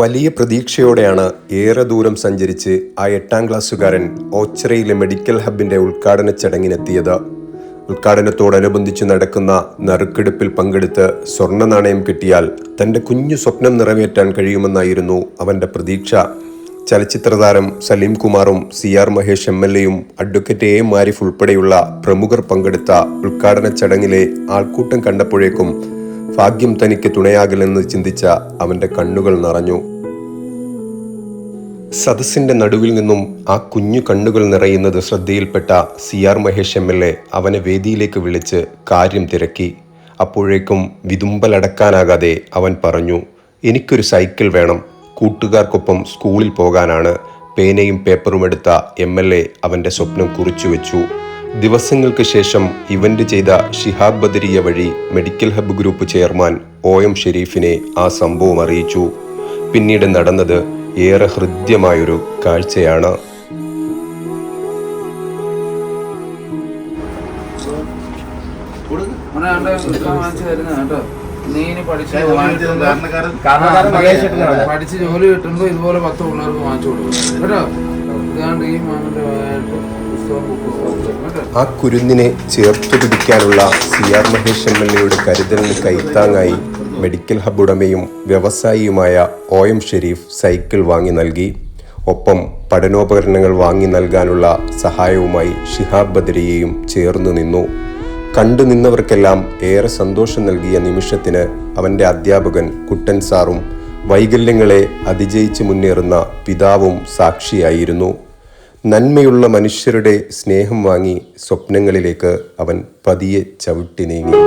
വലിയ പ്രതീക്ഷയോടെയാണ് ഏറെ ദൂരം സഞ്ചരിച്ച് ആ എട്ടാം ക്ലാസ്സുകാരൻ ഓച്ചിറയിലെ മെഡിക്കൽ ഹബിന്റെ ഉദ്ഘാടന ചടങ്ങിനെത്തിയത്. ഉദ്ഘാടനത്തോടനുബന്ധിച്ച് നടക്കുന്ന നറുക്കെടുപ്പിൽ പങ്കെടുത്ത് സ്വർണ നാണയം കിട്ടിയാൽ തന്റെ കുഞ്ഞു സ്വപ്നം നിറവേറ്റാൻ കഴിയുമെന്നായിരുന്നു അവന്റെ പ്രതീക്ഷ. ചലച്ചിത്ര താരം സലീം കുമാറും C R Mahesh M L എയും അഡ്വക്കേറ്റ് എ ആരിഫ് ഉൾപ്പെടെയുള്ള പ്രമുഖർ പങ്കെടുത്ത ഉദ്ഘാടന ചടങ്ങിലെ ആൾക്കൂട്ടം കണ്ടപ്പോഴേക്കും ഭാഗ്യം തനിക്ക് തുണയാകില്ലെന്ന് ചിന്തിച്ച അവന്റെ കണ്ണുകൾ നിറഞ്ഞു. സദസ്സിന്റെ നടുവിൽ നിന്നും ആ കുഞ്ഞു കണ്ണുകൾ നിറയുന്നത് ശ്രദ്ധയിൽപ്പെട്ട C R Mahesh M L A അവനെ വേദിയിലേക്ക് വിളിച്ച് കാര്യം തിരക്കി. അപ്പോഴേക്കും വിതുമ്പലടക്കാനാകാതെ അവൻ പറഞ്ഞു എനിക്കൊരു സൈക്കിൾ വേണം. കൂട്ടുകാർക്കൊപ്പം സ്കൂളിൽ പോകാനാണ്. പേനയും പേപ്പറും എടുത്ത എം എൽ എ അവന്റെ സ്വപ്നം കുറിച്ചു വെച്ചു. ദിവസങ്ങൾക്ക് ശേഷം ഇവന്റ് ചെയ്ത ഷിഹാബ് ബദരിയ വഴി medical hub group chairman O M ഷെരീഫിനെ ആ സംഭവം അറിയിച്ചു. പിന്നീട് നടന്നത് ഏറെ ഹൃദ്യമായൊരു കാഴ്ചയാണ്. പഠിച്ച് ജോലി കിട്ടുമ്പോ- ഇതുപോലെ പത്ത് പിള്ളേർക്ക് വാങ്ങിച്ചു കൊടുക്കും. കേട്ടോ? ആ കുരുന്നിനെ ചേർത്തു പിടിക്കാനുള്ള C R Mahesh M L എയുടെ കരുതലിന് കൈത്താങ്ങായി മെഡിക്കൽ ഹബ് ഉടമയും വ്യവസായിയുമായ ഒ എം ഷെരീഫ് സൈക്കിൾ വാങ്ങി നൽകി. ഒപ്പം പഠനോപകരണങ്ങൾ വാങ്ങി നൽകാനുള്ള സഹായവുമായി ഷിഹാബ് ബദരിയെയും ചേർന്നു നിന്നു. കണ്ടു നിന്നവർക്കെല്ലാം ഏറെ സന്തോഷം നൽകിയ നിമിഷത്തിന് അവന്റെ അധ്യാപകൻ കുട്ടൻ സാറും വൈകല്യങ്ങളെ അതിജയിച്ച് മുന്നേറുന്ന പിതാവും സാക്ഷിയായിരുന്നു. നന്മയുള്ള മനുഷ്യരുടെ സ്നേഹം വാങ്ങി സ്വപ്നങ്ങളിലേക്ക് അവൻ പതിയെ ചവിട്ടി നീങ്ങി.